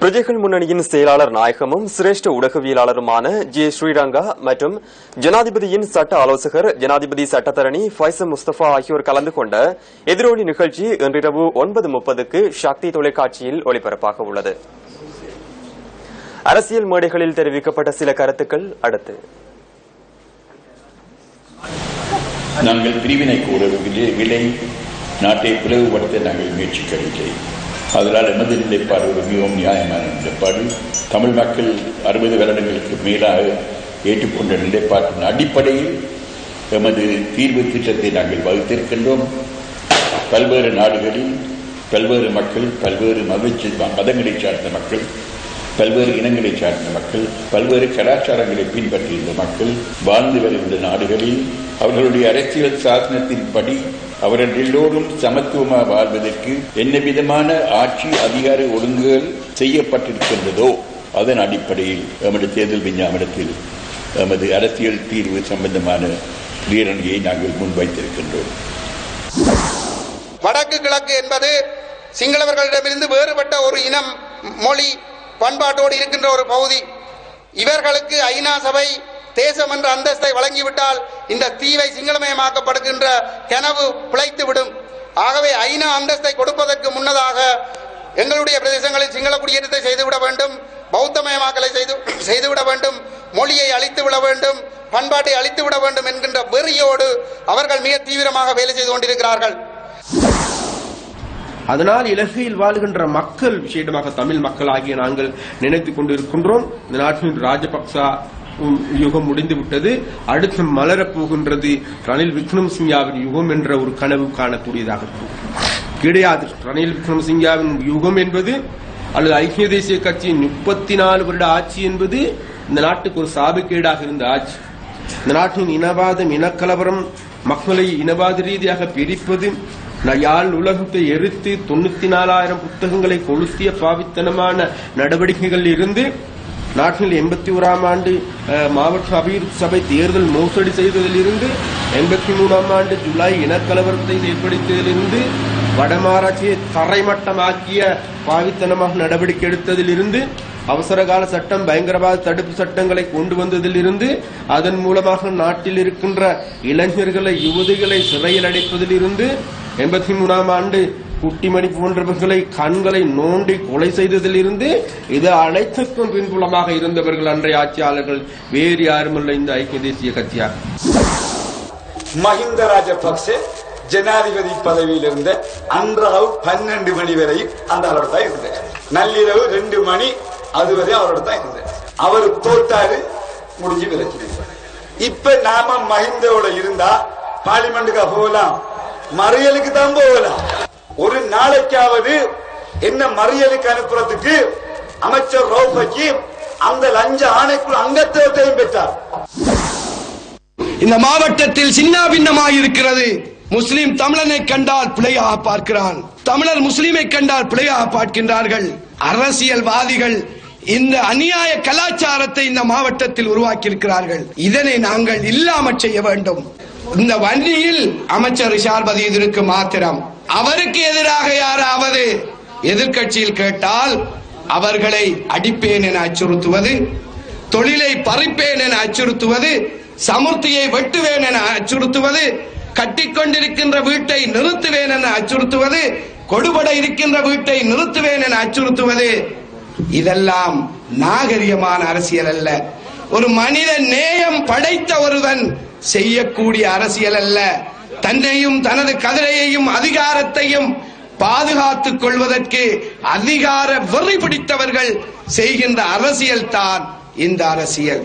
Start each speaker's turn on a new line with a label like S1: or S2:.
S1: பிரஜைகள் முன்னணியின் செயலாளர் நாயகமும் சிரேஷ்ட ஊடகவியலாளருமான ஜே ஸ்ரீரங்கா மற்றும் ஜனாதிபதியின் சட்ட ஆலோசகர் ஜனாதிபதி சட்டத்தரணி ஃபைசல் முஸ்தபா ஆகியோர் கலந்து கொண்ட எதிரொலி நிகழ்ச்சி இன்றிரவு ஒன்பது முப்பதுக்கு சக்தி தொலைக்காட்சியில் ஒளிபரப்பாக உள்ளது. அரசியல் மேடைகளில் தெரிவிக்கப்பட்ட சில கருத்துக்கள் அடுத்து.
S2: நாங்கள் பிரிவினை கூறவில்லை. நாட்டை பிளவுபடுத்த நாங்கள் முயற்சிக்கவில்லை. அதனால் எமது நிலைப்பாடு ஒரு மிகவும் நியாயமான நிலைப்பாடு. தமிழ் மக்கள் அறுபது வருடங்களுக்கு மேலாக ஏற்றுக்கொண்ட நிலைப்பாட்டின் அடிப்படையில் எமது தீர்வு திட்டத்தை நாங்கள் வகுத்திருக்கின்றோம். பல்வேறு நாடுகளில் பல்வேறு மக்கள் பல்வேறு மகிழ்ச்சி மதங்களை சார்ந்த மக்கள் பல்வேறு இனங்களை சார்ந்த மக்கள் பல்வேறு கலாச்சாரங்களை பின்பற்றியிருந்த மக்கள் வாழ்ந்து வருகின்ற நாடுகளில் அவர்களுடைய அரசியல் சாசனத்தின்படி அவர்கள் எல்லோரும் சமத்துவமாக வாழ்வதற்கு என்ன விதமான ஆட்சி அதிகார ஒழுங்குகள் செய்யப்பட்டிருக்கின்றதோ அதன் அடிப்படையில் எமது தேர்தல் விஞ்ஞாபனத்தில் எமது அரசியல் தீர்வு சம்பந்தமான வீரணியை நாங்கள் முன்வைத்திருக்கின்றோம்.
S3: வடக்கு கிழக்கு என்பது சிங்களவர்களிடமிருந்து வேறுபட்ட ஒரு இனம் மொழி பண்பாட்டோடு இருக்கின்ற ஒரு பகுதி. இவர்களுக்கு ஐநா சபை தேசம் என்ற அந்தஸ்தை வழங்கிவிட்டால் இந்த தீவை சிங்களமயமாக்கப்படுகின்ற கனவு பிழைத்துவிடும். ஆகவே ஐநா அந்தஸ்தை கொடுப்பதற்கு முன்னதாக எங்களுடைய பிரதேசங்களில் சிங்கள குடியேற்றத்தை செய்துவிட வேண்டும் பௌத்தமயமாக்கலை செய்து செய்துவிட வேண்டும் மொழியை அழித்து விட வேண்டும் பண்பாட்டை அழித்து விட வேண்டும் என்கின்ற வெறியோடு அவர்கள் மிக தீவிரமாக வேலை செய்து கொண்டிருக்கிறார்கள்.
S4: அதனால் இலங்கையில் வாழ்கின்ற மக்கள் விசேடமாக தமிழ் மக்கள் ஆகிய நாங்கள் நினைத்துக் கொண்டிருக்கின்றோம். இந்த நாட்டின் ராஜபக்சா யுகம் முடிந்து விட்டது அடுத்து மலரப் போகின்றது. ரணில் விக்ரமசிங்காவின் யுகம் என்ற ஒரு கனவு காணக்கூடியதாக இருக்கும். கிடையாது. ரணில் விக்ரமசிங்காவின் யுகம் என்பது அல்லது ஐக்கிய தேசிய கட்சியின் முப்பத்தி நாலு வருட ஆட்சி என்பது இந்த நாட்டுக்கு ஒரு சாபக்கேடாக இருந்த ஆட்சி. இந்த நாட்டின் இனவாதம் இனக்கலவரம் மக்களை இனவாத ரீதியாக பிரிப்பது யாழ் உலகத்தை எரித்து தொண்ணூத்தி நாலாயிரம் புத்தகங்களை கொளுத்திய பாவித்தனமான நடவடிக்கைகளில் இருந்து நாட்டில் எண்பத்தி ஓராம் ஆண்டு மாவட்ட அபிவிருத்தி சபை தேர்தல் மோசடி செய்ததிலிருந்து எண்பத்தி மூணாம் ஆண்டு ஜூலை இனக்கலவரத்தை ஏற்படுத்தியதிலிருந்து வடமாராட்சியை தரைமட்டமாக்கிய பாவித்தனமாக நடவடிக்கை எடுத்ததிலிருந்து அவசரகால சட்டம் பயங்கரவாத தடுப்பு சட்டங்களை கொண்டு வந்ததிலிருந்து அதன் மூலமாக நாட்டில் இருக்கின்ற இளைஞர்களை யுவதிகளை சிறையில் அடைப்பதிலிருந்து எண்பத்தி மூணாம் ஆண்டு குட்டிமணி போன்றவர்களை கண்களை நோண்டி கொலை செய்ததில் இருந்து இது அனைத்துக்கும் பின்புலமாக இருந்தவர்கள் அன்றைய ஆட்சியாளர்கள். வேறு யாருமல்ல இந்த ஐக்கிய தேசிய கட்சியாக.
S5: மஹிந்த ராஜபக்சே ஜனாதிபதி பதவியில் இருந்த அன்றளவு பன்னெண்டு மணி வரை அந்த அளவு தான் இருந்தது. நள்ளிரவு ரெண்டு மணி அதுவரை அவரோட தான் இருந்தார் அவர் தோத்தாரு முடிஞ்சு பிரச்சனை இப்ப நாம மஹிந்தோட இருந்தா பார்லிமெண்ட்டுக்கா போகலாம். மறியலுக்கு தான் போகலாம். ஒரு நாளைக்காவது என்ன மறியலுக்கு அனுப்புறதுக்கு அமைச்சர் ரவுபக்கி அந்த லஞ்ச ஆணைக்குள் அங்கத்துவத்தையும் பெற்றார்.
S6: இந்த மாவட்டத்தில் சின்ன பின்னமாக இருக்கிறது. முஸ்லிம் தமிழனை கண்டால் பிழையாக பார்க்கிறான். தமிழர் முஸ்லிமை கண்டால் பிழையாக பார்க்கின்றார்கள். அரசியல்வாதிகள் இந்த அநியாய கலாச்சாரத்தை இந்த மாவட்டத்தில் உருவாக்கியிருக்கிறார்கள். இதனை நாங்கள் இல்லாமல் செய்ய வேண்டும். இந்த வன்னியில் அமைச்சர் ரிஷார் பதியதற்கு மாத்திரம். அவருக்கு எதிராக யாராவது எதிர்கட்சியில் கேட்டால் அவர்களை அடிப்பேன் என அச்சுறுத்துவது தொழிலை பறிப்பேன் என அச்சுறுத்துவது சமுர்த்தியை வெட்டுவேன் என அச்சுறுத்துவது கட்டிக்கொண்டிருக்கின்ற வீட்டை நிறுத்துவேன் என அச்சுறுத்துவது கொடுபட இருக்கின்ற வீட்டை நிறுத்துவேன் என அச்சுறுத்துவது இதெல்லாம் நாகரிகமான அரசியல் அல்ல. ஒரு மனித நேயம் படைத்த ஒருவன் செய்யக்கூடிய அரசியல் அல்ல. தன்னையும் தனது கதிரையையும் அதிகாரத்தையும் பாதுகாத்துக் கொள்வதற்கு அதிகார வெறி பிடித்தவர்கள் செய்கின்ற அரசியல் தான் இந்த அரசியல்.